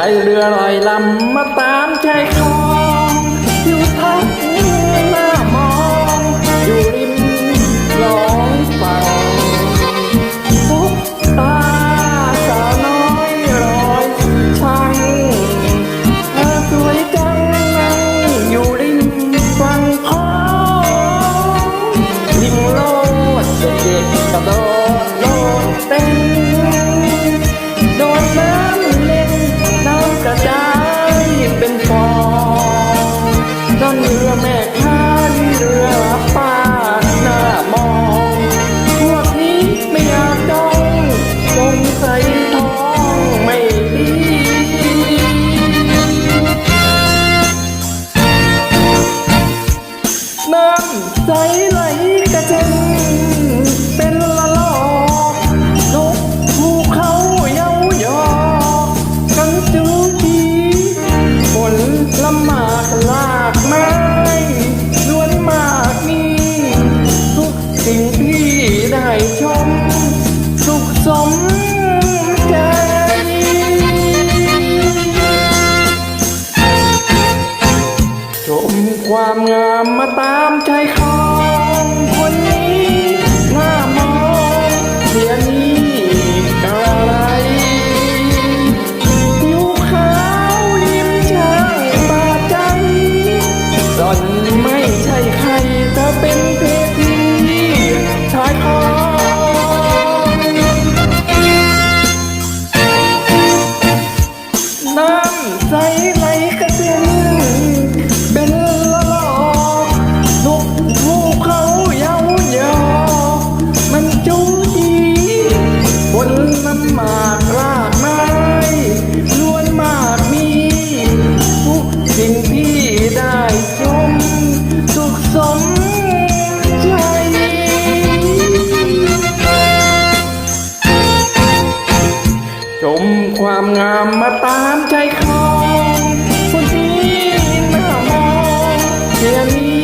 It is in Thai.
ายเรือลอยลำมาตามชายคา ใสไหลกระเจ็นเป็นละลอกนกภูเขาเย้ายอกกันจูจีฝนละหมากลากไม้ล้วนมากมีทุกสิ่งที่ได้ชม สุขสม ความงามมาตามใจเขาคนนี้หน้ามองเสียนี้อะไรผิวขาวยิ้มช่างบาดใจสอนไม่ใช่ใครเธอเป็นเพทีชายคองน้ำใสไหลกระเซ็น ความงามมาตามใจเขาคนนี้น้ามองเสียนี้